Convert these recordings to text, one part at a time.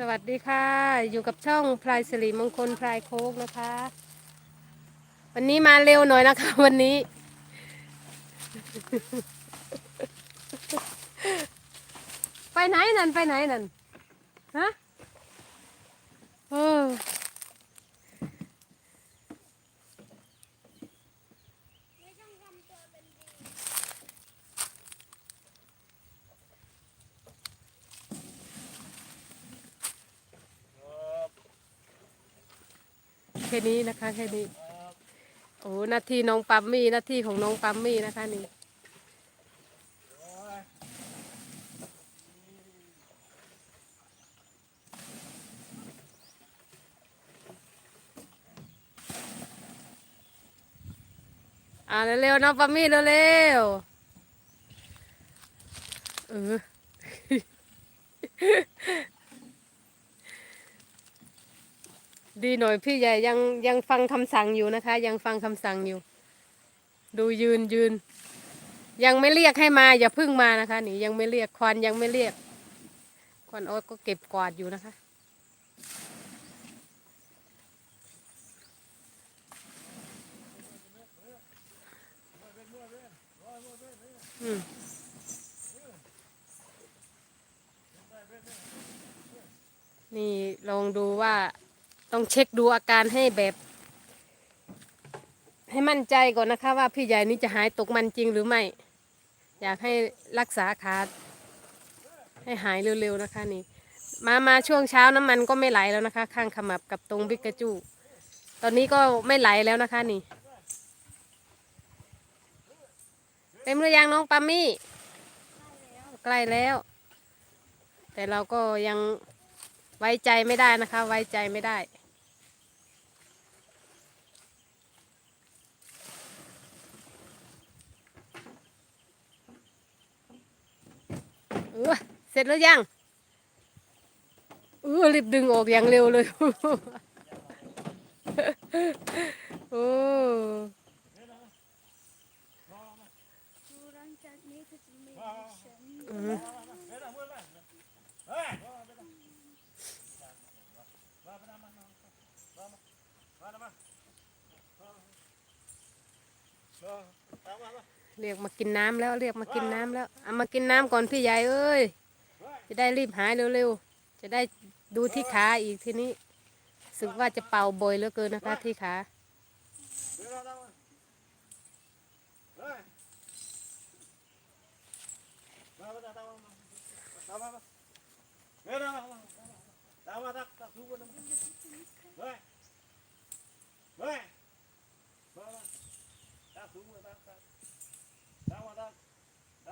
สวัสดีค่ะ อยู่กับช่องพลายสิริมงคลพลายโคกนะคะ วันนี้มาเร็วหน่อยนะคะ วันนี้ ไปไหนนั่นไปไหนนั่นฮะเออ นี้นะคะแค่นี้โอ้หน้าที่น้องปั๊มมี่หน้าที่ของน้องปั๊มมี่นะคะนี่อ่าเร็วๆน้องปั๊มมี่เร็วๆเออ ดีหน่อยพี่ใหญ่ยังยังฟังคำสั่งอยู่นะคะ ยังฟังคำสั่งอยู่ ดูยืนยืน ยังไม่เรียกให้มาอย่าพึ่งมานะคะนี่ยังไม่เรียกควันยังไม่เรียกควันโอ๊ตก็เก็บกวาดอยู่นะคะ อืมนี่ลองดูว่า ต้องเช็คดูอาการให้แบบ ให้มั่นใจก่อนนะคะ ว่าพี่ใหญ่นี้จะหายตกมันจริงหรือไม่ อยากให้รักษาขาให้หายเร็วๆนะคะนี่ มามาช่วงเช้าน้ำมันก็ไม่ไหลแล้วนะคะ ข้างขมับกับตรงบิกกระจู ตอนนี้ก็ไม่ไหลแล้วนะคะนี่ เต็มหรือยังน้องปามี่ ใกล้แล้ว แต่เราก็ยังไว้ใจไม่ได้นะคะ ไว้ใจไม่ได้ ออเสร็จแล้วยังเออรีบดึงออกอย่างเร็วเลย โอ้หลังจากนี้ก็จะมีฉัน อืม เรียกมากินน้ำแล้วเรียกมากินน้ำแล้วเอามากินน้ำก่อนพี่ใหญ่เอ้ย จะได้รีบหายเร็วๆ จะได้ดูที่ขาอีกทีนี้สึกว่าจะเป่าบ่อยเหลือเกินนะคะที่ขา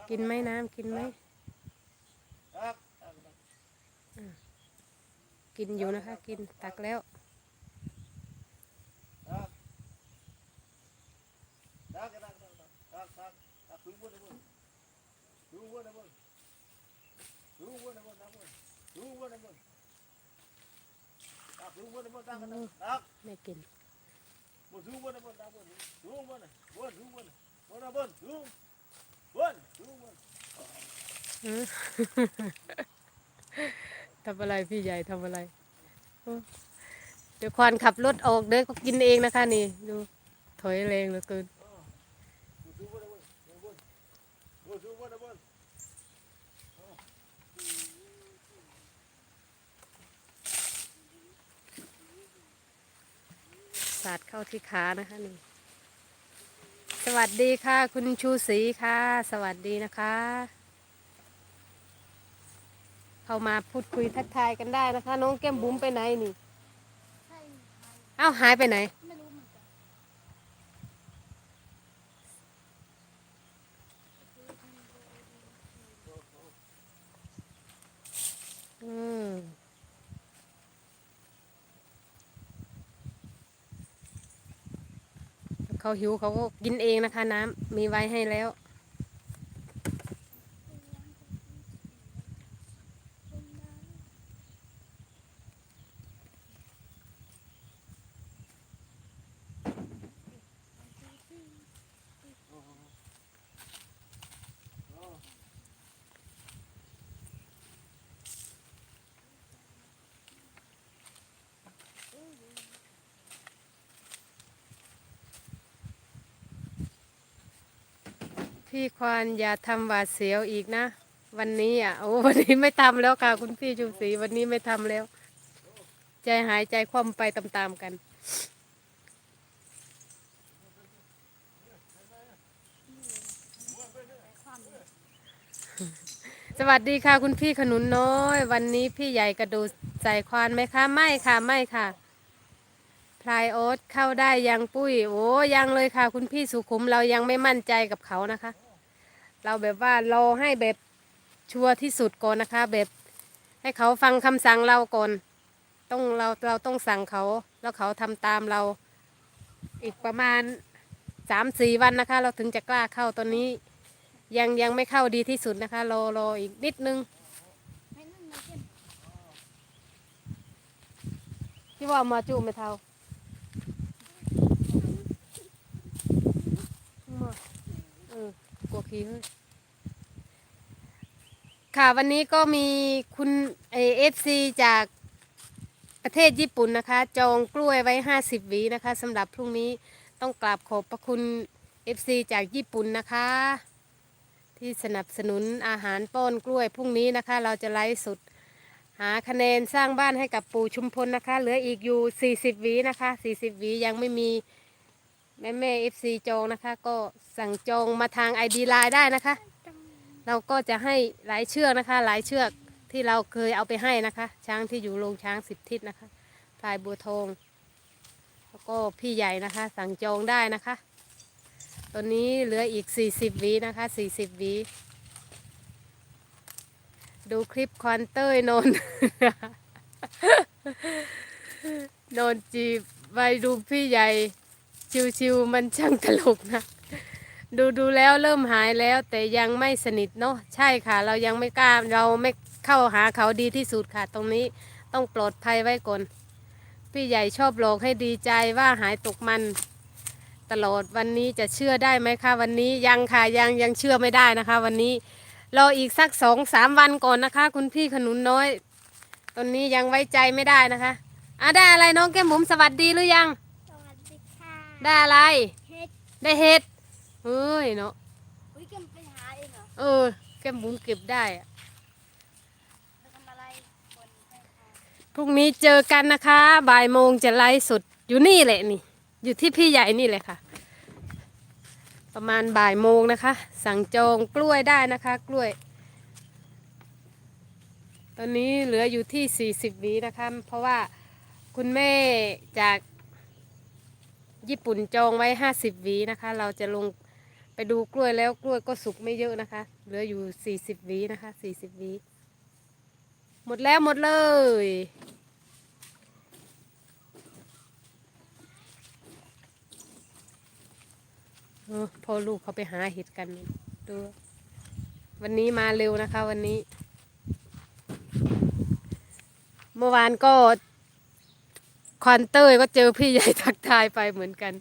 กินไหมน้ำกินไหมกินอยู่นะคะ กินตักแล้วไม่กินอืม ทำอะไรพี่ใหญ่ทำอะไรโอ้เดี๋ยวควานขับรถออกเดี๋ยวก็กินเองนะคะนี่ดูถอยแรงเหลือเกินสาดเข้าที่ขานะคะนี่ สวัสดีค่ะ คุณชูศรีค่ะ สวัสดีนะคะ เข้ามาพูดคุยทักทายกันได้นะคะ น้องแก้มบุ๋มไปไหนนี่เอ้าหายไปไหนไม่รู้เหมือนกันอืม เขาหิวเขาก็กินเองนะคะ น้ำมีไว้ให้แล้ว พี่ควานอย่าทำหวาดเสียวอีกนะ วันนี้อะโอ้วันนี้ไม่ทำแล้วค่ะ คุณพี่ชุมศรีวันนี้ไม่ทำแล้ว ใจหายใจคว่ำไปตามๆกัน สวัสดีค่ะ คุณพี่ขนุนน้อย วันนี้พี่ใหญ่กระดดใส่ควานไหมคะ ไม่ค่ะ ไม่ค่ะ พลายโอ๊ตเข้าได้ยังปุ้ย โอ้ยังเลยค่ะ คุณพี่สุขุมเรายังไม่มั่นใจกับเขานะคะ เราแบบว่าเราให้แบบชัวร์ที่สุดก่อนนะคะ แบบให้เขาฟังคำสั่งเราก่อน ต้องเราเราต้องสั่งเขา แล้วเขาทำตามเรา อีกประมาณสามสี่วันนะคะ เราถึงจะกล้าเข้าตอนนี้ ยังยังไม่เข้าดีที่สุดนะคะ รอรออีกนิดนึงให้นั่นมาเก็บที่ว่ามาจูไม่เท่ามา เออกลัวขี้เฮ้ยค่ะวันนี้ก็มีคุณเอฟซีจากประเทศญี่ปุ่นนะคะ จองกล้วยไว้ห้าสิบหวีนะคะสำหรับพรุ่งนี้ต้องกราบขอบพระคุณเอฟซีจากญี่ปุ่นนะคะ ที่สนับสนุนอาหารป้อนกล้วยพรุ่งนี้นะคะ เราจะไลฟ์สดหาคะแนนสร้างบ้านให้กับปู่ชุมพลนะคะ เหลืออีกอยู่ 40วีนะคะ 40วียังไม่มี แม่แม่เอฟซีจองนะคะ ก็สั่งจองมาทางไอดีไลน์ได้นะคะ เราก็จะให้หลายเชือกนะคะ หลายเชือกที่เราเคยเอาไปให้นะคะ ช้างที่อยู่โรงช้างสิบทิศนะคะพลายบัวทองแล้วก็พี่ใหญ่นะคะ สั่งจองได้นะคะตอนนี้เหลืออีก 40วีนะคะ40วีดูคลิปควันเต้ยนอนนอนจีบไปดูพี่ใหญ่ ชิวๆมันช่างตลกนะ ดูดูแล้วเริ่มหายแล้วแต่ยังไม่สนิทเนาะใช่ค่ะ เรายังไม่กล้าเราไม่เข้าหาเขาดีที่สุดค่ะ ตรงนี้ต้องปลอดภัยไว้ก่อน พี่ใหญ่ชอบหลอกให้ดีใจว่าหายตกมัน ตลอดวันนี้จะเชื่อได้ไหมคะวันนี้ยังค่ะยังยังเชื่อไม่ได้นะคะ วันนี้รออีกสักสองสามวันก่อนนะคะ คุณพี่ขนุนน้อย ตอนนี้ยังไว้ใจไม่ได้นะคะอะได้อะไรน้องแก้มบุ๋มสวัสดีหรือยัง ได้อะไร เฮ็ดได้เห็ดเฮ้ยเนาะ อุ้ยเก็บไปหาเองเหรอเออ แก้มบุ๋มเก็บได้อะไปทำอะไรบนแม่ค่ะพรุ่งนี้เจอกันนะคะ บ่ายโมงจะไลฟ์สดอยู่นี่แหละนี่ อยู่ที่พี่ใหญ่นี่แหละค่ะ ประมาณบ่ายโมงนะคะ สั่งจองกล้วยได้นะคะ กล้วย ตอนนี้เหลืออยู่ที่ 40หวีนะคะ เพราะว่าคุณแม่จาก ญี่ปุ่นจองไว้50หวีนะคะ เราจะลงไปดูกล้วยแล้วกล้วยก็สุกไม่เยอะนะคะ เหลืออยู่40หวีนะคะ40หวีหมดแล้วหมดเลยออพ่อลูกเขาไปหาเห็ดกันดูวันนี้มาเร็วนะคะวันนี้ เมื่อวานก็ คอนเตอร์ก็เจอพี่ใหญ่ทักทายไปเหมือนกัน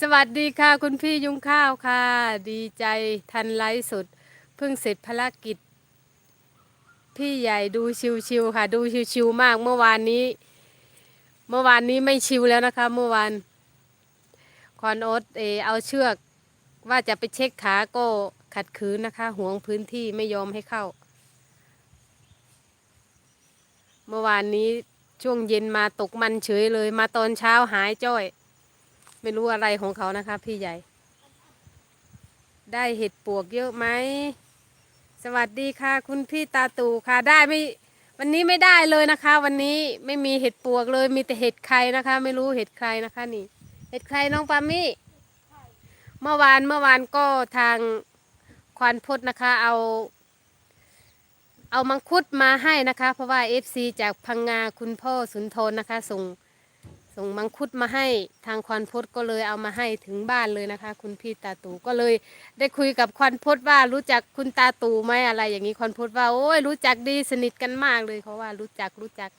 สวัสดีค่ะ คุณพี่ยุงข้าวค่ะ ดีใจทันไลฟ์สดเพิ่งเสร็จภารกิจ พี่ใหญ่ดูชิวๆค่ะ ดูชิวๆมากเมื่อวานนี้ เมื่อวานนี้ไม่ชิวแล้วนะคะ เมื่อวานคอนโอ๊ตเออเอาเชือก ว่าจะไปเช็คขาก็ขัดขืนนะคะห่วงพื้นที่ไม่ยอมให้เข้า เมื่อวานนี้ ช่วงเย็นมาตกมันเฉยเลย มาตอนเช้าหายจ้อย ไม่รู้อะไรของเขานะคะพี่ใหญ่ ได้เห็ดปวกเยอะไหม สวัสดีค่ะ คุณพี่ตาตู่ค่ะได้ไม่วันนี้ไม่ได้เลยนะคะ วันนี้ไม่มีเห็ดปวกเลย มีแต่เห็ดใครนะคะ ไม่รู้เห็ดใครนะคะนี่ เห็ดใครน้องปามี่เมื่อวานเมื่อวานก็ทางควานพดนะคะ เอา เอามังคุดมาให้นะคะ เพราะว่าเอฟซีจากพังงาคุณพ่อสุนทรนะคะ ส่งส่งมังคุดมาให้ทางควานพดก็เลยเอามาให้ถึงบ้านเลยนะคะ คุณพี่ตาตู่ก็เลยได้คุยกับควานพดว่ารู้จักคุณตาตู่ไหมอะไร อย่างนี้ควานพดว่าโอ้ยรู้จักดีสนิทกันมากเลยเขาว่ารู้จักรู้จัก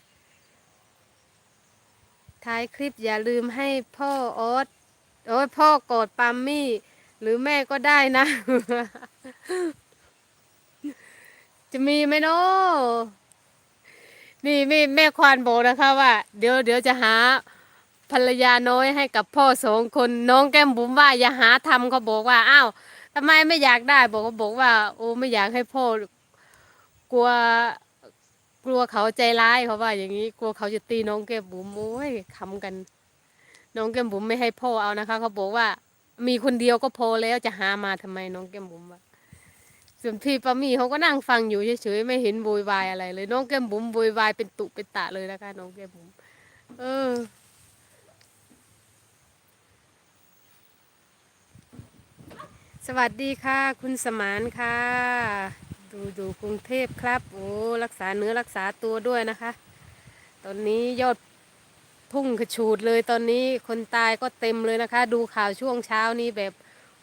ท้ายคลิปอย่าลืมให้พ่อออสโอ้ยพ่อกอดปามมี่ หรือแม่ก็ได้นะ จะมีไหมเนาะนี่แม่แม่ควานบอกนะคะว่า เดี๋ยวเดี๋ยวจะหาภรรยาน้อยให้กับพ่อสองคนน้องแก้มบุ๋มว่าอย่าหาทำเขาบอกว่าอ้าวทำไมไม่อยากได้บอกว่าบอกว่า โอ้ไม่อยากให้พ่อกลัว กลัวเขาใจร้ายเขาว่า อย่างนี้กลัวเขาจะตีน้องแก้มบุ๋มโอ้ยคำกัน น้องแก้มบุ๋มไม่ให้พ่อเอานะคะเขาบอกว่า มีคนเดียวก็พอแล้วจะหามาทำไมน้องแก้มบุ๋มว่า ส่วนพี่ปามีเขาก็นั่งฟังอยู่เฉยๆไม่เห็นโวยวายอะไรเลย น้องแก้มบุ๋มโวยวายเป็นตุเป็นตะเลยนะคะ น้องแก้มบุ๋มเออ สวัสดีค่ะ คุณสมานค่ะ ดูดูกรุงเทพครับ โอ้รักษาเนื้อรักษาตัวด้วยนะคะ ตอนนี้ยอดพุ่งกระฉูดเลยตอนนี้คนตายก็เต็มเลยนะคะ ดูข่าวช่วงเช้านี้แบบ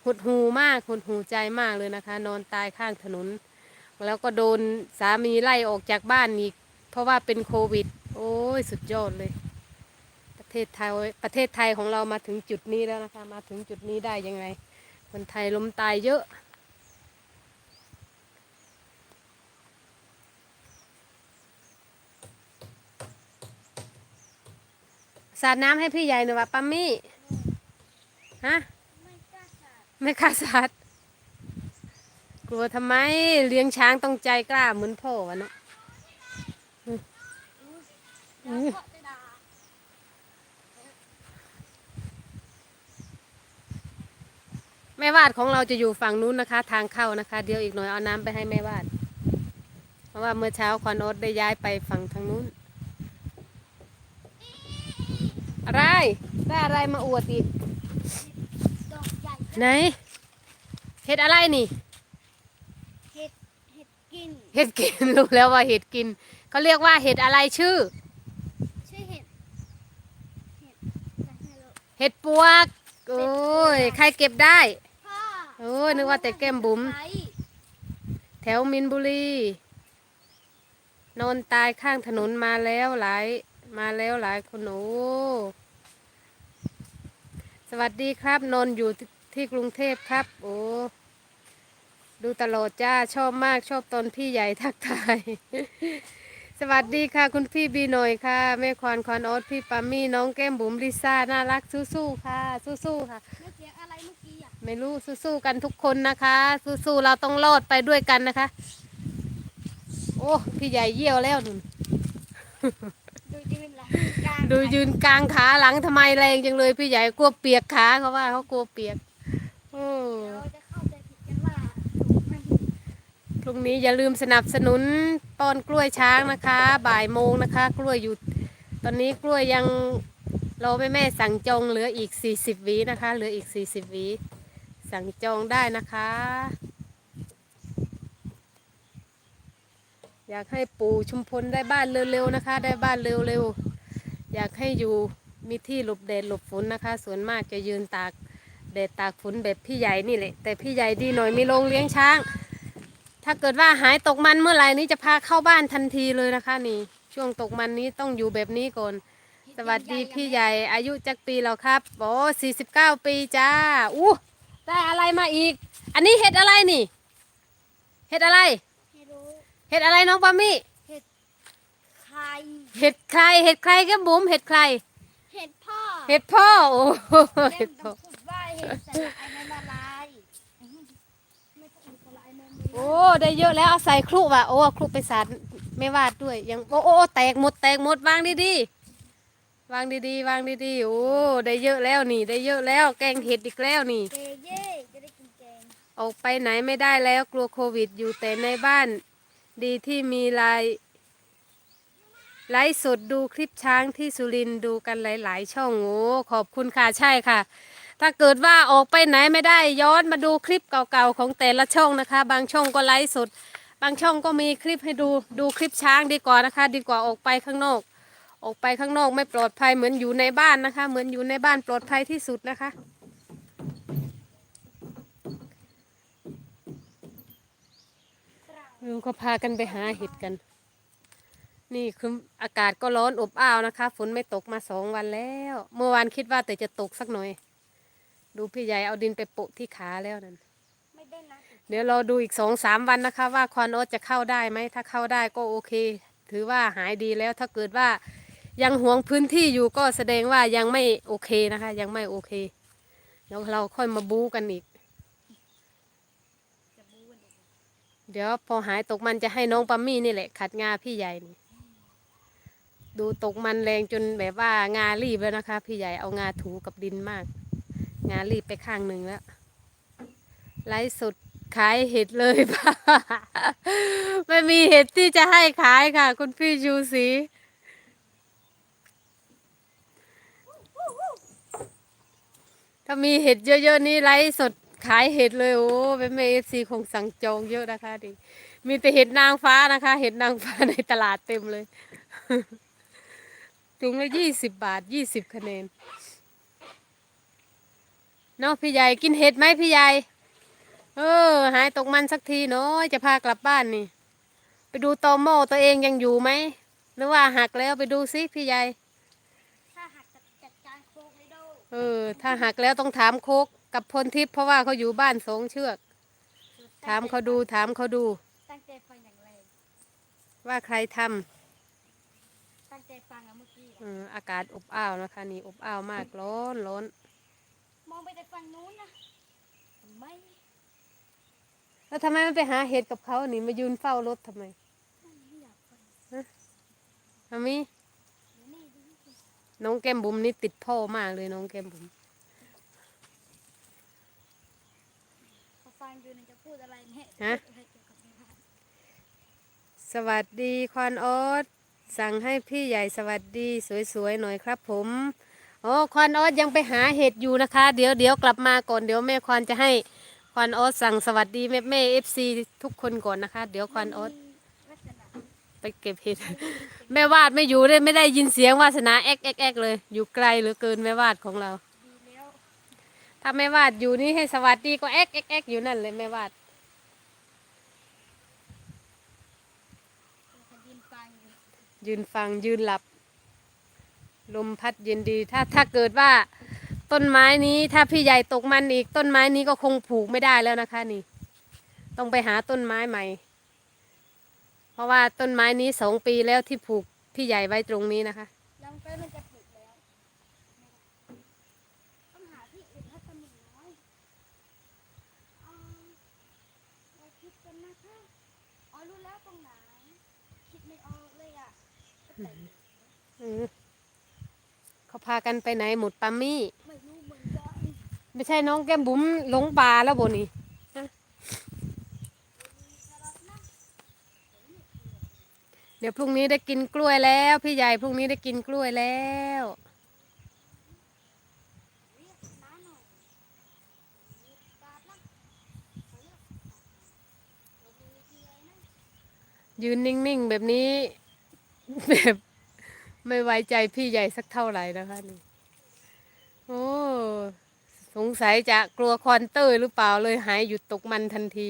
หดหูมากหดหูใจมากเลยนะคะ นอนตายข้างถนน แล้วก็โดนสามีไล่ออกจากบ้านอีก เพราะว่าเป็นโควิด โอ้ยสุดยอดเลย ประเทศไทยประเทศไทยของเรามาถึงจุดนี้แล้วนะคะ มาถึงจุดนี้ได้ยังไง คนไทยล้มตายเยอะสาดน้ำให้พี่ใหญ่หน่อยว่าปัมมี่ ฮะ ไม่กล้าสาดกลัวทำไมเลี้ยงช้างต้องใจกล้าเหมือนพ่อวะเนาะแม่วาดของเราจะอยู่ฝั่งนู้นนะคะ ทางเข้านะคะ เดี๋ยวอีกหน่อยเอาน้ำไปให้แม่วาด เพราะว่าเมื่อเช้าควานโอ๊ตได้ย้ายไปฝั่งทางนู้น อะไรได้อะไรมาอวดอีก ไหนเห็ดอะไรนี่เห็ดเห็ดกินเห็ดกิน รู้แล้วว่าเห็ดกินเขาเรียกว่าเห็ดอะไรชื่อ ชื่อเห็ดเห็ดจะให้เราเห็ดปวกโอ้ยใครเก็บได้พ่อโอ้ยนึกว่าแต่แก้มบุ๋มไแถวมินบุรีนอนตายข้างถนนมาแล้วหลายมาแล้วหลายคนโอ้สวัสดีครับนอนอยู่ ที่ที่กรุงเทพครับ โอ้ดูตลอดจ้าชอบมากชอบตอนพี่ใหญ่ทักทาย สวัสดีค่ะ คุณพี่บีหน่อยค่ะ แม่ควานควานออสพี่ปามี่น้องแก้มบุ๋มลิซ่าน่ารักสู้ๆค่ะ สู้ๆค่ะเมื่อกี้อะไรเมื่อกี้อะไม่รู้สู้ๆกันทุกคนนะคะ สู้ๆเราต้องรอดไปด้วยกันนะคะ โอ้พี่ใหญ่เยี่ยวแล้วนุ่น ดูยืนหลังกลางดูยืนกลางขาหลังทำไมแรงจังเลยพี่ใหญ่กลัวเปียกขาเขาว่าเขากลัวเปียก โอ้เราจะเข้าใจผิดกันว่าถูกมันพรุ่งนี้อย่าลืมสนับสนุนป้อนกล้วยช้างนะคะ บ่ายโมงนะคะ กล้วยอยู่ ตอนนี้กล้วยยังราแม่แม่สั่งจองเหลืออีก 40วีนะคะ เหลืออีก 40วีสั่งจองได้นะคะ อยากให้ปู่ชุมพลได้บ้านเร็วๆนะคะ ได้บ้านเร็วๆอยากให้อยู่มีที่หลบแดดหลบฝนนะคะ ส่วนมากจะยืนตาก แดดตากฝนแบบพี่ใหญ่นี่แหละ แต่พี่ใหญ่ดีหน่อยมีโรงเลี้ยงช้าง ถ้าเกิดว่าหายตกมันเมื่อไหร่นี้จะพาเข้าบ้านทันทีเลยนะคะนี่ ช่วงตกมันนี้ต้องอยู่แบบนี้ก่อน สวัสดีพี่ใหญ่อายุจักปีแล้วครับโอ้สี่สิบเก้าปีจ้าอู้ได้อะไรมาอีก อันนี้เห็ดอะไรนี่ เห็ดอะไรให้รู้เห็ดอะไรน้องปามี่ใครเห็ดใคร เห็ดใครแก็บุ๋มเห็ดใคร เห็ดพ่อ เห็ดพ่อ โอ้โหเล่เห็มดต้พ่อ องพูดว่าเห็ดใส่ไอ้นั่นละลายไม่ต้องอุละลายนั่นเลยโอ้ได้เยอะแล้วเอาใส่คลุว่ะโอ้เอาคลุไปสารไม่วาดด้วยยังโอ้โอ้โอ้แตกหมดแตกหมดวางดีๆวางดีๆวางดีๆโอ้ได้เยอะแล้วนี่ ได้เยอะแล้วแกงเห็ดอีกแล้วนี่เจเย่จะได้กินแกงออกไปไหนไม่ได้แล้วกลัวโควิดอยู่แต่ในบ้าน ดีที่มีไลน์ไลฟ์สดดูคลิปช้างที่สุรินทร์ดูกันหลาย ๆ ช่องโอ้ขอบคุณค่ะใช่ค่ะ ถ้าเกิดว่าออกไปไหนไม่ได้ย้อนมาดูคลิปเก่าๆของแต่ละช่องนะคะ บางช่องก็ไลฟ์สด บางช่องก็มีคลิปให้ดูดูคลิปช้างดีกว่านะคะ ดีกว่าออกไปข้างนอก ออกไปข้างนอกไม่ปลอดภัยเหมือนอยู่ในบ้านนะคะ เหมือนอยู่ในบ้านปลอดภัยที่สุดนะคะลุงก็พากันไปหาเห็ดกัน นี่คืออากาศก็ร้อนอบอ้าวนะคะ ฝนไม่ตกมาสองวันแล้ว เมื่อวานคิดว่าแต่จะตกสักหน่อย ดูพี่ใหญ่เอาดินไปโปะที่ขาแล้วนั่นไม่ได้นะเดี๋ยวรอดูอีกสองสามวันนะคะ ว่าควานโอตจะเข้าได้ไหมถ้าเข้าได้ก็โอเค ถือว่าหายดีแล้วถ้าเกิดว่ายังห่วงพื้นที่อยู่ก็แสดงว่ายังไม่โอเคนะคะ ยังไม่โอเคเดี๋ยวเราค่อยมาบู๊กันอีก เดี๋ยวพอหายตกมันจะให้น้องปัมมี่นี่แหละ ขัดงาพี่ใหญ่นี่ดูตกมันแรงจนแบบว่างารีบแล้วนะคะ พี่ใหญ่เอางาถูกับดินมาก งานรีบไปข้างหนึ่งแล้วไลฟ์สดขายเห็ดเลยป่ะไม่มีเห็ดที่จะให้ขายค่ะ คุณพี่ชูศรีถ้ามีเห็ดเยอะๆนี่ไลฟ์สดขายเห็ดเลยโอ้เป็นเมเอฟซีคงสั่งจองเยอะนะคะดิมีแต่เห็ดนางฟ้านะคะ เห็ดนางฟ้าในตลาดเต็มเลยถุงละยี่สิบบาทยี่สิบคะแนน เนาะพี่ใหญ่กินเห็ดไหมพี่ใหญ่เออ หายตกมันสักทีเนาะจะพากลับบ้านนี่ ไปดูตอหม้อตัวเองยังอยู่ไหมหรือว่าหักแล้วไปดูซิพี่ใหญ่ถ้าหักจัดจัดการโครงเลยโดเออ ถ้าหักแล้วต้องถามโคกกับพลทิพย์เพราะว่าเขาอยู่บ้านสองเชือก ถามเขาดูถามเขาดู ตั้งใจฟังอย่างไรว่าใครทำตั้งใจฟังอะเมื่อกี้ เอออากาศอบอ้าวนะคะ นี่อบอ้าวมากร้อนร้อน มองไปแต่ฝั่งนู้นนะทำไมแล้วทำไมไม่ไปหาเห็ดกับเขานี่มายืนเฝ้ารถทำไมไม่อยากฟังอามีเดี๋ยวนี่ดูสิน้องแก้มบุ๋มนี่ติดพ่อมากเลยน้องแก้มบุ๋มพอฟังอยู่เนี่ยจะพูดอะไรเนี่ยฮะพูดอะไรเกี่ยวกับแม่บ้านสวัสดีควานออสสั่งให้พี่ใหญ่สวัสดี สวยๆหน่อยครับผม โอ้ควานออสยังไปหาเห็ดอยู่นะคะ เดี๋ยวเดี๋ยวกลับมาก่อนเดี๋ยวแม่ควานจะให้ควานออสสั่งสวัสดีแม่แม่เอฟซีทุกคนก่อนนะคะ เดี๋ยวควานออสไปเก็บเห็ด แม่วาดไม่อยู่เลยไม่ได้ยินเสียงวาสนาแอกแอกแอกเลย อยู่ไกลเหลือเกินแม่วาดของเราดีแล้วถ้าแม่วาดอยู่นี่ให้สวัสดีก็แอกแอกแอกอยู่นั่นเลยแม่วาดยืนฟังยืนหลับ ลมพัดเย็นดี ถ้าถ้าเกิดว่าต้นไม้นี้ถ้าพี่ใหญ่ตกมันอีก ต้นไม้นี้ก็คงผูกไม่ได้แล้วนะคะนี่ ต้องไปหาต้นไม้ใหม่ เพราะว่าต้นไม้นี้สองปีแล้วที่ผูกพี่ใหญ่ไว้ตรงนี้นะคะลำต้นมันจะปลูกแล้วไม่ได้ต้องหาที่อื่นถ้าตำหนิน้อยเอาเราคิดกันนะคะอ๋อรู้แล้วตรงไหนคิดไม่ออกเลยอะแต่อืมเขา พากันไปไหนหมดปามี่ไม่รู้เหมือนกันไม่ใช่น้องแก้มบุ๋มหลงป่าแล้วบนี่ฮะเดี๋ยวพรุ่งนี้ได้กินกล้วยแล้ว พี่ใหญ่พรุ่งนี้ได้กินกล้วยแล้วเรียกน้าหน่อยเรียกกาดละเขาเรียกเราดูทีไรนะยืนนิ่งๆ แบบนี้แบบ ไม่ไว้ใจพี่ใหญ่สักเท่าไหร่นะคะนี่โอ้สงสัยจะกลัวคอนเตอร์หรือเปล่าเลยหายหยุดตกมันทันที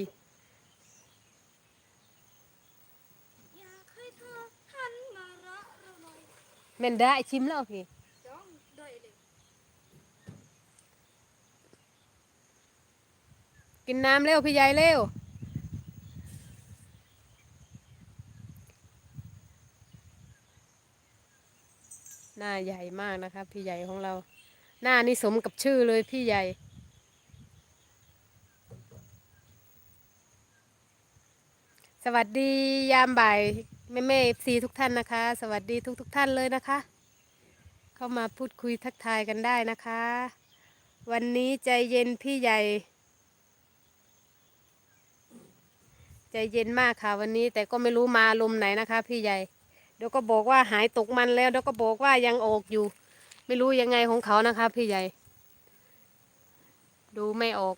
เมารักเราหน่อยแม่นได้ชิมแล้วพี่กินน้ำเร็วพี่ใหญ่เร็ว หน้าใหญ่มากนะคะ พี่ใหญ่ของเรา หน้านี่สมกับชื่อเลยพี่ใหญ่ สวัสดียามบ่ายแม่แม่ซีทุกท่านนะคะ สวัสดีทุกทุกท่านเลยนะคะ เข้ามาพูดคุยทักทายกันได้นะคะ วันนี้ใจเย็นพี่ใหญ่ ใจเย็นมากค่ะวันนี้แต่ก็ไม่รู้มาลมไหนนะคะ พี่ใหญ่ ดี๋ยวก็บอกว่าหายตกมันแล้วเดี๋ยวก็บอกว่ายังออกอยู่ ไม่รู้ยังไงของเขานะคะพี่ใหญ่ ดูไม่ออก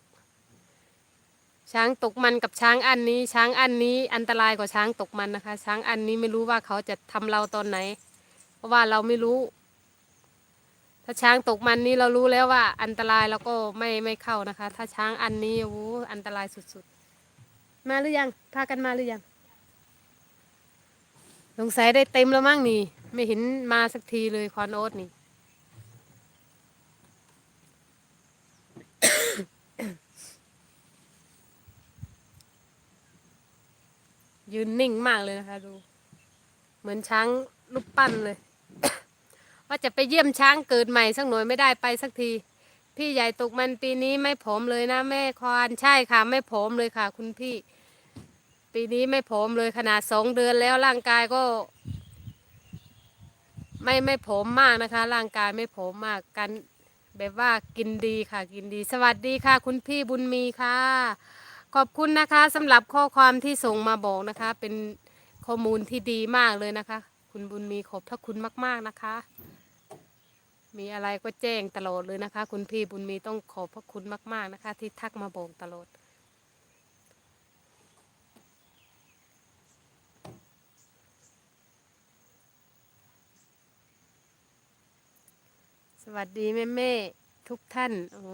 ช้างตกมันกับช้างอันนี้ ช้างอันนี้อันตรายกว่าช้างตกมันนะคะ ช้างอันนี้ไม่รู้ว่าเขาจะทำเราตอนไหน เพราะว่าเราไม่รู้ ถ้าช้างตกมันนี้เรารู้แล้วว่า อันตรายเราก็ไม่ไม่เข้านะคะ ถ้าช้างอันนี้โอ้อันตรายสุดๆ มาหรือยัง พากันมาหรือยัง สงสัยได้เต็มแล้วมั้งนี่ ไม่เห็นมาสักทีเลยควานโอ๊ตนี่ ยืนนิ่งมากเลยนะคะดู เหมือนช้างรูปปั้นเลย ว่าจะไปเยี่ยมช้างเกิดใหม่สักหน่อยไม่ได้ไปสักที พี่ใหญ่ตกมันปีนี้ไม่ผอมเลยนะแม่ควานใช่ค่ะ ไม่ผอมเลยค่ะ คุณพี่ ปีนี้ไม่ผอมเลยขนาดสองเดือนแล้วร่างกายก็ ไม่ไม่ผอมมากนะคะ ร่างกายไม่ผอมมากกันแบบว่ากินดีค่ะกินดี สวัสดีค่ะ คุณพี่บุญมีค่ะ ขอบคุณนะคะสำหรับข้อความที่ส่งมาบอกนะคะ เป็นข้อมูลที่ดีมากเลยนะคะ คุณบุญมีขอบพระคุณมาก ๆนะคะ มีอะไรก็แจ้งตลอดเลยนะคะ คุณพี่บุญมีต้องขอบพระคุณมาก ๆนะคะ ที่ทักมาบอกตลอด สวัสดีแม่แม่ทุกท่าน โอ้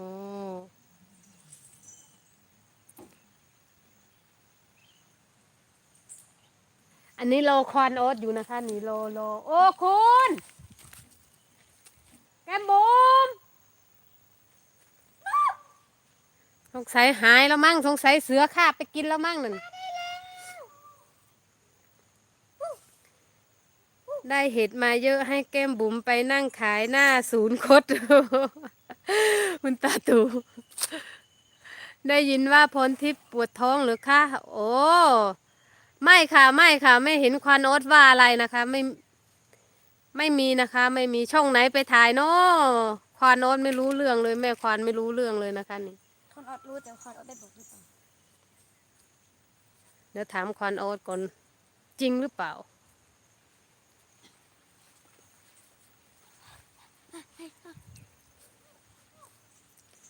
อันนี้โลควอนโอ๊ตอยู่นะคะนี่โลโลโอ้คุณแกมบุมสงสัยหายแล้วมั้งสงสัยเสือคาบไปกินแล้วมั้งนั่น ได้เห็ดมาเยอะให้แก้มบุ๋มไปนั่งขายหน้าศูนย์คด คุณตาตู ได้ยินว่าพลทิพย์ปวดท้องหรือคะ โอ้ ไม่ค่ะไม่ค่ะ ไม่เห็นควันโอ๊ตว่าอะไรนะคะ ไม่ ไม่มีนะคะ ไม่มีช่องไหนไปถ่ายเนาะควานโอ๊ตไม่รู้เรื่องเลย แม่ควานไม่รู้เรื่องเลยนะคะนี่คนออดรู้แต่คนออดได้บอกหรือเปล่าเดี๋ยวถามควานโอ๊ตก่อนจริงหรือเปล่า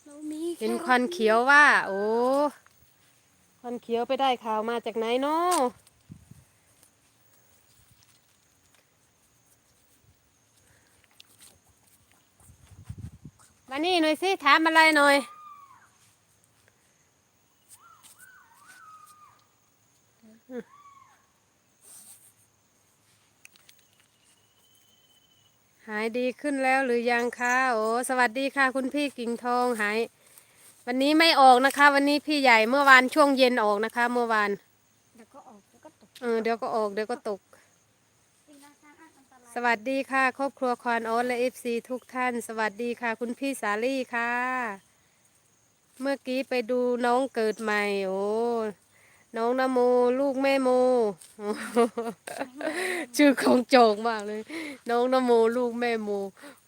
เรา มีเห็นควันเขียวว่า โอ้ควันเขียวไปได้ข่าวมาจากไหนเนาะมานี่หน่อยสิถามอะไรหน่อย หายดีขึ้นแล้วหรือยังคะ โอ้ สวัสดีค่ะ คุณพี่กิ่งทองหาย วันนี้ไม่ออกนะคะ วันนี้พี่ใหญ่เมื่อวานช่วงเย็นออกนะคะ เมื่อวานเดี๋ยวก็ออกเดี๋ยวก็ตกเออเดี๋ยวก็ออกเดี๋ยวก็ตก สิ่งนาช้างอันอันตรายสวัสดีค่ะ ครอบครัวควานออสและเอฟซีทุกท่าน สวัสดีค่ะ คุณพี่สาลี่ค่ะ เมื่อกี้ไปดูน้องเกิดใหม่ โอ้ น้องนโมลูกแม่โม ชื่อของโจงมากเลย น้องนโมลูกแม่โม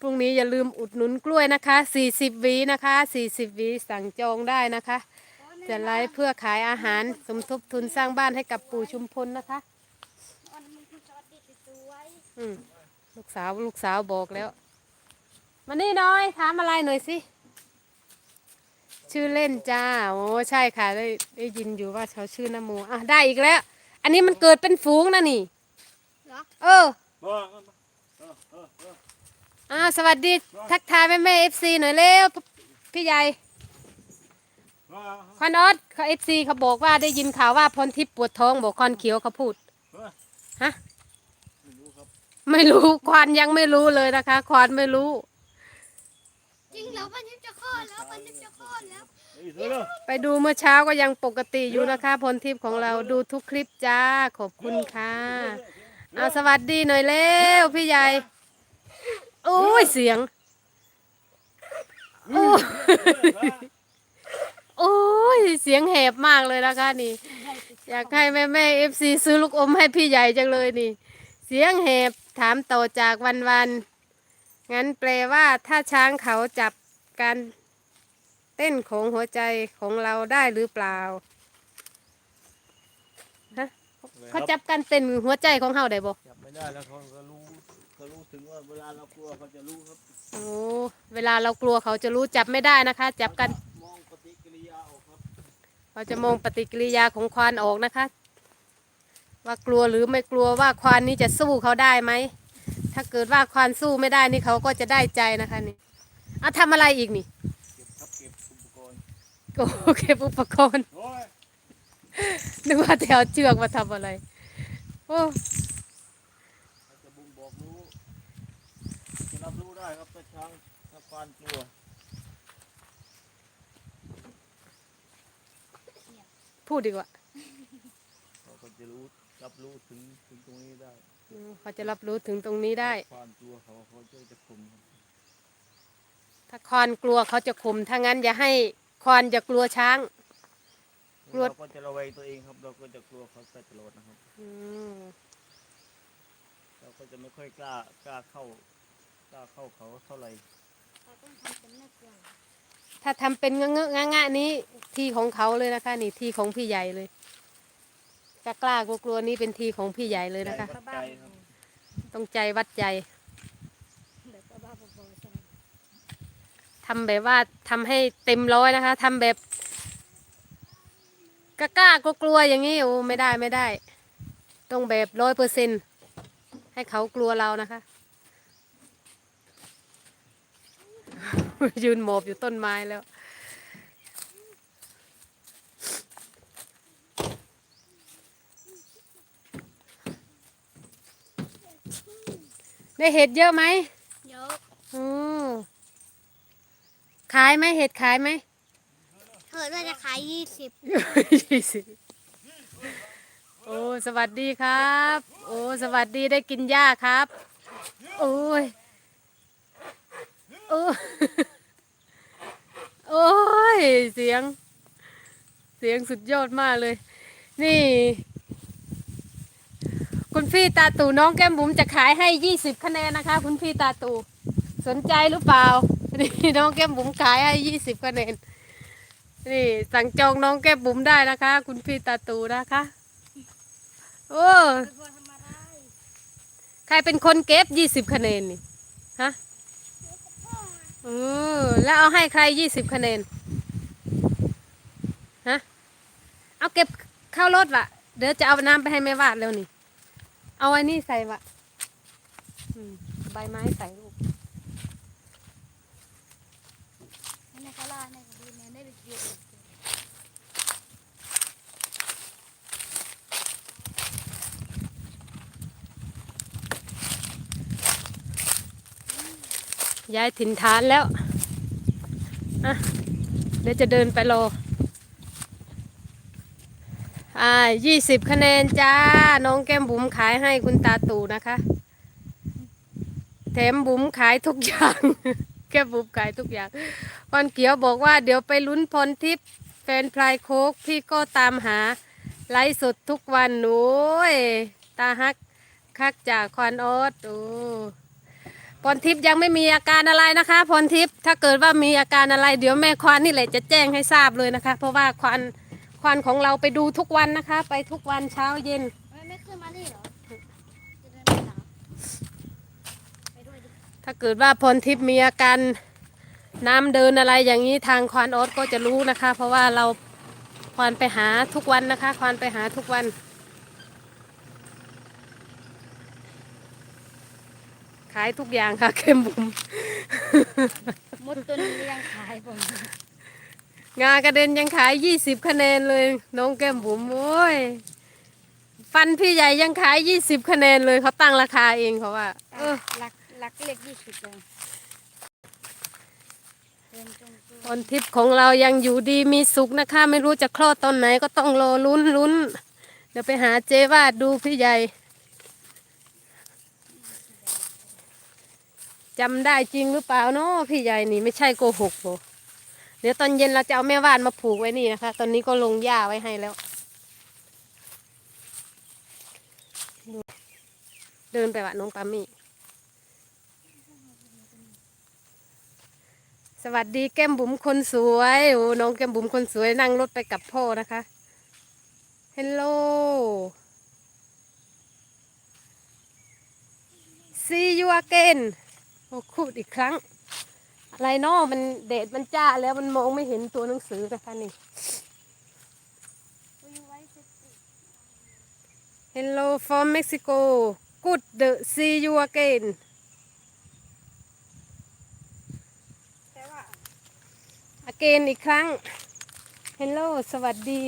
พรุ่งนี้อย่าลืมอุดหนุนกล้วยนะคะ 40หวีนะคะ40หวีสั่งจองได้นะคะ จะไลฟ์เพื่อขายอาหารสมทบทุนสร้างบ้านให้กับปู่ชุมพลนะคะอืมลูกสาวลูกสาวบอกแล้ว มานี่หน้อยถามอะไรหน่อยสิ ชื่อเล่นจ้าโอ้ใช่ค่ะได้ได้ยินอยู่ว่าเขาชื่อนโมอะได้อีกแล้ว อันนี้มันเกิดเป็นฝูงนะนี่เหรอ เอออ่าสวัสดีทักทายแม่แม่เอฟซีหน่อยเร็วพี่ใหญ่คอนออสเขาเอฟซีเขาบอกว่าได้ยินข่าวว่าพรทิพย์ปวดท้องบอกคอนเขียวเขาพูดฮะไม่รู้ ควานยังไม่รู้เลยนะคะ ควานไม่รู้ จริงแล้วมันยิบจะคลอดแล้วมันยิบจะคลอดแล้ว ไปดูเมื่อเช้าก็ยังปกติอยู่นะคะพลทิพย์ของเราดูทุกคลิปจ้าขอบคุณค่ะ เอาสวัสดีหน่อยเร็วพี่ใหญ่โอ้ยเสียงโอ้ยโอ้ยเสียงแหบมากเลยนะคะนี่ อยากให้แม่แม่เอฟซีซื้อลูกอมให้พี่ใหญ่จังเลยนี่ เสียงแหบถามต่อจากวันวันๆ งั้นแปลว่าถ้าช้างเขาจับการเต้นของหัวใจของเราได้หรือเปล่าฮะเขาจับการเต้นหัวใจของเขาได้บ่จับไม่ได้แล้วเขาก็รู้เขารู้ถึงว่าเวลาเรากลัวเขาจะรู้ครับโอ้เวลาเรากลัวเขาจะรู้จับไม่ได้นะคะ จับกันมองปฏิกิริยาออกครับเขาจะมองปฏิกิริยาของควานออกนะคะ ว่ากลัวหรือไม่กลัวว่าควานนี้จะสู้เขาได้ไหม ถ้าเกิดว่าควานสู้ไม่ได้นี่เขาก็จะได้ใจนะคะนี่เอาทำอะไรอีกนี่เก็บครับเก็บอุปกรณ์โอ้เก็บอุปกรณ์โอ้ยนึกว่าจะเอาเชือกมาทำอะไรโอ้เขาจะบ่งบอกรู้จะรับรู้ได้ครับถ้าช้างถ้าควานกลัวพูดดีกว่าเขาก็จะรู้รับรู้ถึงถึงตรงนี้ได้ อืมเขาจะรับรู้ถึงตรงนี้ได้ควานกลัวเขาเขาจะจะข่มครับถ้าควานกลัวเขาจะข่มถ้างั้นอย่าให้ควานจะกลัวช้างเกลัว เราก็จะระแวงตัวเองครับ เราก็จะกลัวเขาใส่ตลอดนะครับ อืมเราก็จะไม่ค่อยกล้ากล้าเข้ากล้าเข้าเขาเท่าไหร่เราต้องทำเป็นไม่กลัวถ้าทำเป็นเงอะเงอะงะงะนี้ที่ของเขาเลยนะคะ นี่ที่ของพี่ใหญ่เลย กล้ากล้ากลัวกลัวนี่เป็นที่ของพี่ใหญ่เลยนะคะใจวัดใจครับต้องใจวัดใจแบบบ้าๆบอๆใช่ไหมทำแบบว่าทำให้เต็มร้อยนะคะทำแบบกล้ากล้ากลัวกลัวอย่างนี้โอ้ไม่ได้ไม่ได้ ต้องแบบร้อยเปอร์เซ็นให้เขากลัวเรานะคะ ยืนหมอบอยู่ต้นไม้แล้ว ได้เห็ดเยอะไหมเยอะอืมขายไหมเห็ดขายไหมเธอน่าจะขายยี่สิบยี่สิบโอ้สวัสดีครับ โอ้สวัสดีได้กินหญ้าครับ โอ้ยโอ้โอ้ยเสียง เสียงสุดยอดมากเลย นี่ คุณพี่ตาตู่น้องแก้มบุ๋มจะขายให้ยี่สิบคะแนนนะคะ คุณพี่ตาตู่สนใจหรือเปล่านี่น้องแก้มบุ๋มขายให้ยี่สิบคะแนนนี่สั่งจองน้องแก้มบุ๋มได้นะคะ คุณพี่ตาตูนะคะโอ้ใครเป็นคนเก็บยี่สิบคะแนนนี่ฮะเออแล้วเอาให้ใครยี่สิบคะแนนฮะเอาเก็บเข้ารถวะเดี๋ยวจะเอาน้ำไปให้แม่วาดแล้วนี่ เอาไอ้นี่ใส่วะอืมใบไม้ใส่ลูกในกะลาในกระดูในได้ไปเกี่ยวย้ายถิ่นฐานแล้ว อะ เดี๋ยวจะเดินไปรอ อ่ายี่สิบคะแนนจ้า น้องแก้มบุ๋มขายให้คุณตาตู่นะคะ แถมบุ๋มขายทุกอย่าง แก้มบุ๋มขายทุกอย่างพรเกียวบอกว่าเดี๋ยวไปลุ้นพรทิพย์แฟนพลายโคกพี่ก็ตามหาไลฟ์สดทุกวันโอ้ยตาฮักคักจากควันออสโอ้พรทิพย์ยังไม่มีอาการอะไรนะคะพรทิพย์ถ้าเกิดว่ามีอาการอะไร เดี๋ยวแม่ควานนี่แหละจะแจ้งให้ทราบเลยนะคะ เพราะว่าควาน ควานของเราไปดูทุกวันนะคะ ไปทุกวันเช้าเย็น ไม่ไม่ขึ้นมานี่เหรอจะเดินไปไหนไปด้วยดิถ้าเกิดว่าพรทิพย์มีอาการน้ำเดินอะไรอย่างนี้ทางควานออสก็จะรู้นะคะ เพราะว่าเราควานไปหาทุกวันนะคะ ควานไปหาทุกวัน ขายทุกอย่างค่ะเข้มบุ๋ม มดตัวนี้ยังขายผม งากระเด็นยังขายยี่สิบคะแนนเลย น้องแก้มบุ๋มโอ้ยฟันพี่ใหญ่ยังขายยี่สิบคะแนนเลยเขาตั้งราคาเองเขาว่าเออหลักหลักเลขยี่สิบเลยเดินตรงตัวคนทิพย์ของเรายังอยู่ดีมีสุขนะคะ ไม่รู้จะคลอดตอนไหนก็ต้องรอลุ้นลุ้นเดี๋ยวไปหาเจวาดดูพี่ใหญ่จำได้จริงหรือเปล่าเนาะพี่ใหญ่นี่ไม่ใช่โกหกโบเดี๋ยวตอนเย็นเราจะเอาแม่ว่าดมาผูกไว้นี่นะคะ ตอนนี้ก็ลงหญ้าไว้ให้แล้ว เดินไปวะน้องปามี่ สวัสดีแก้มบุ๋มคนสวยโอ้น้องแก้มบุ๋มคนสวยนั่งรถไปกับพ่อนะคะเฮลโล see you again โอ้คูดอีกครั้ง อะไรเนาะมันเดดมันจ้าแล้วมันมองไม่เห็นตัวหนังสือนะคะนี่คุยไว้สิ Hello from Mexico good the see you again แต่ว่า again อีกครั้ง Hello สวัสดี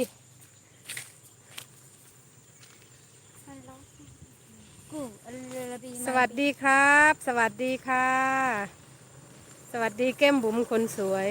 ฮัลโหลกูอัลลาบีสวัสดีครับ สวัสดีค่ะส วัสดีแก้มบุ๋มคนสวย